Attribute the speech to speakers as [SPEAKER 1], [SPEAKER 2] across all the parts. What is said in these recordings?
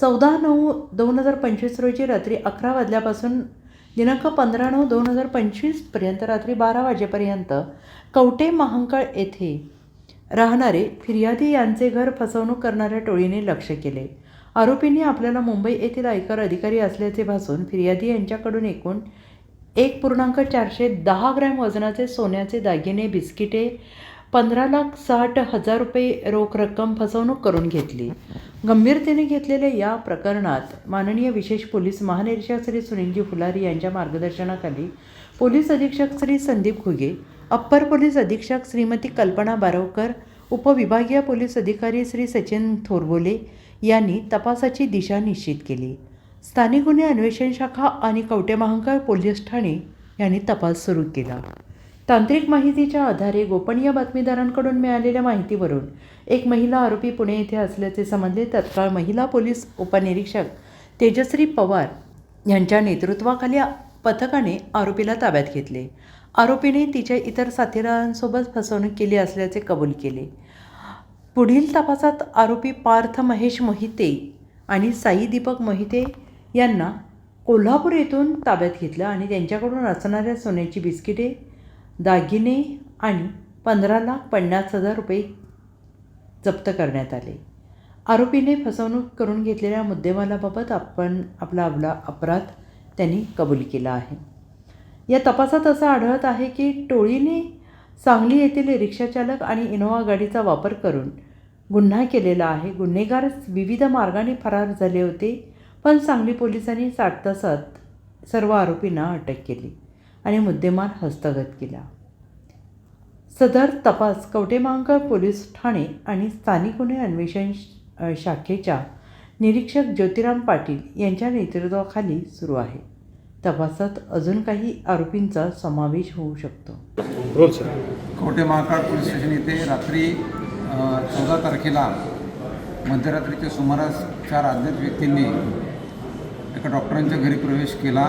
[SPEAKER 1] चौदा नऊ दोन हजार पंचवीस रोजी रात्री अकरा वाजल्यापासून दिनांक पंधरा नऊ दोन हजार पंचवीसपर्यंत रात्री बारा वाजेपर्यंत कवटे महांकाळ येथे राहणारे फिर्यादी यांचे घर फसवणूक करणाऱ्या टोळीने लक्ष केले. आरोपींनी आपल्याला मुंबई येथील आयकर अधिकारी असल्याचे भासून फिर्यादी यांच्याकडून एकूण एक पूर्णांक चारशे दहा ग्रॅम वजनाचे सोन्याचे दागिने बिस्किटे पंधरा लाख साठ हजार रुपये रोख रक्कम फसवणूक करून घेतली. गंभीरतेने घेतलेल्या या प्रकरणात माननीय विशेष पोलीस महानिरीक्षक श्री सुनीलजी फुलारी यांच्या मार्गदर्शनाखाली पोलीस अधीक्षक श्री संदीप घुगे अप्पर पोलीस अधीक्षक श्रीमती कल्पना बारवकर उपविभागीय पोलीस अधिकारी श्री सचिन थोरबोले यांनी तपासाची दिशा निश्चित केली. स्थानिक गुन्हे अन्वेषण शाखा आणि कवटे महांकाळ पोलीस ठाणे यांनी तपास सुरू केला. तांत्रिक माहितीच्या आधारे गोपनीय बातमीदारांकडून मिळालेल्या माहितीवरून एक महिला आरोपी पुणे येथे असल्याचे समजले. तत्काळ महिला पोलीस उपनिरीक्षक तेजश्री पवार यांच्या नेतृत्वाखाली पथकाने आरोपीला ताब्यात घेतले. आरोपीने तिच्या इतर साथीदारांसोबत फसवणूक केली असल्याचे कबूल केले. पुढील तपासात आरोपी पार्थ महेश मोहिते आणि साई दीपक मोहिते यांना कोल्हापूर येथून ताब्यात घेतलं आणि त्यांच्याकडून असणाऱ्या सोन्याची बिस्किटे दागिने आणि पंधरा लाख पन्नास हजार रुपये जप्त करण्यात आले. आरोपीने फसवणूक करून घेतलेल्या मुद्देमालाबाबत आपण आपला आपला अपराध त्यांनी कबूल केला आहे. या तपासात असं आढळत आहे की टोळीने सांगली येथील रिक्षाचालक आणि इनोव्हा गाडीचा वापर करून गुन्हा केलेला आहे. गुन्हेगार विविध मार्गाने फरार झाले होते पण सांगली पोलिसांनी साठ तासात सर्व आरोपींना अटक केली. आणि मुद्देमाल हस्तगत केला. सदर तपास कवटेमांकळ पोलीस ठाणे आणि स्थानिक गुन्हे अन्वेषण शाखेच्या निरीक्षक ज्योतिराम पाटील यांच्या नेतृत्वाखाली सुरू आहे. तपासात अजून काही आरोपींचा समावेश होऊ शकतो.
[SPEAKER 2] कवटे महाकाळ पोलीस स्टेशन येथे रात्री चौदा तारखेला मध्यरात्रीच्या सुमारास चार अज्ञात व्यक्तींनी एका डॉक्टरांच्या घरी प्रवेश केला.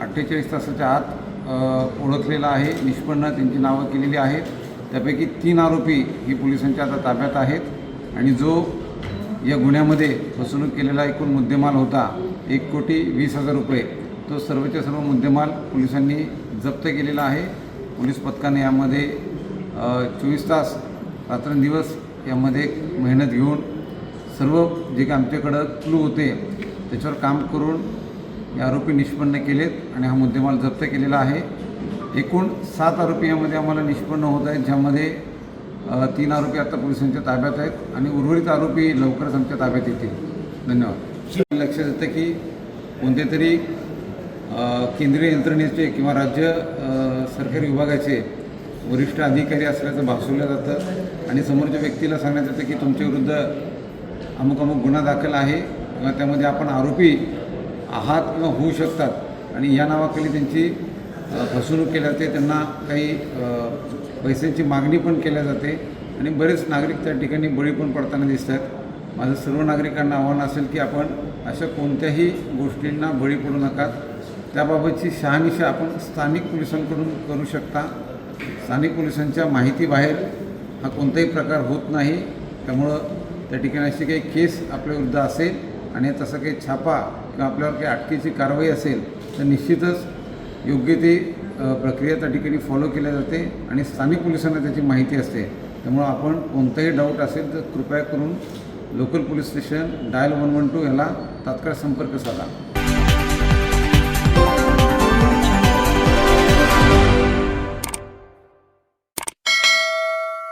[SPEAKER 2] अठ्ठेचाळीस तासाच्या आत ओळखलेला आहे निष्पन्न त्यांची नावं केलेली आहेत. त्यापैकी तीन आरोपी ही पोलिसांच्या आता ताब्यात आहेत. आणि जो या गुन्ह्यामध्ये फसवणूक केलेला एकूण मुद्देमाल होता एक कोटी वीस हजार रुपये तो सर्वच्या सर्व मुद्देमाल पोलिसांनी जप्त केलेला आहे. पोलीस पथकाने यामध्ये चोवीस तास रात्रंदिवस यामध्ये मेहनत घेऊन सर्व जे काही आमच्याकडं क्लू होते त्याच्यावर काम करून हे आरोपी निष्पन्न केलेत आणि हा मुद्देमाल जप्त केलेला आहे. एकूण सात आरोपी यामध्ये आम्हाला निष्पन्न होत आहेत ज्यामध्ये तीन आरोपी आता पोलिसांच्या ताब्यात आहेत आणि उर्वरित आरोपी लवकरच आमच्या ताब्यात येतील. धन्यवाद. लक्षात येतं की कोणते तरी केंद्रीय यंत्रणेचे किंवा राज्य सरकारी विभागाचे वरिष्ठ अधिकारी असल्याचं भासवलं जातं आणि समोरच्या व्यक्तीला सांगण्यात येतं की तुमच्या विरुद्ध अमुक अमुक गुन्हा दाखल आहे किंवा त्यामध्ये आपण आरोपी आहात किंवा होऊ शकतात. आणि या नावाखाली त्यांची फसवणूक केली जाते. त्यांना काही पैशांची मागणी पण केल्या जाते. आणि बरेच नागरिक त्या ठिकाणी बळी पण पडताना दिसतात. माझं सर्व नागरिकांना आव्हान असेल की आपण अशा कोणत्याही गोष्टींना बळी पडू नका. त्याबाबतची शहानिशा आपण स्थानिक पोलिसांकडून करू शकता. स्थानिक पोलिसांच्या माहितीबाहेर हा कोणताही प्रकार होत नाही. त्यामुळं त्या ठिकाणी अशी काही केस आपल्याविरुद्ध असेल आणि तसं काही छापा किंवा आपल्यावर काही अटकेची कारवाई असेल तर निश्चितच योग्य ते प्रक्रिया त्या ठिकाणी फॉलो केल्या जाते आणि स्थानिक पोलिसांना त्याची माहिती असते. त्यामुळं आपण कोणताही डाऊट असेल तर कृपया करून local police station dial one one two याला तात्काळ संपर्क साधा.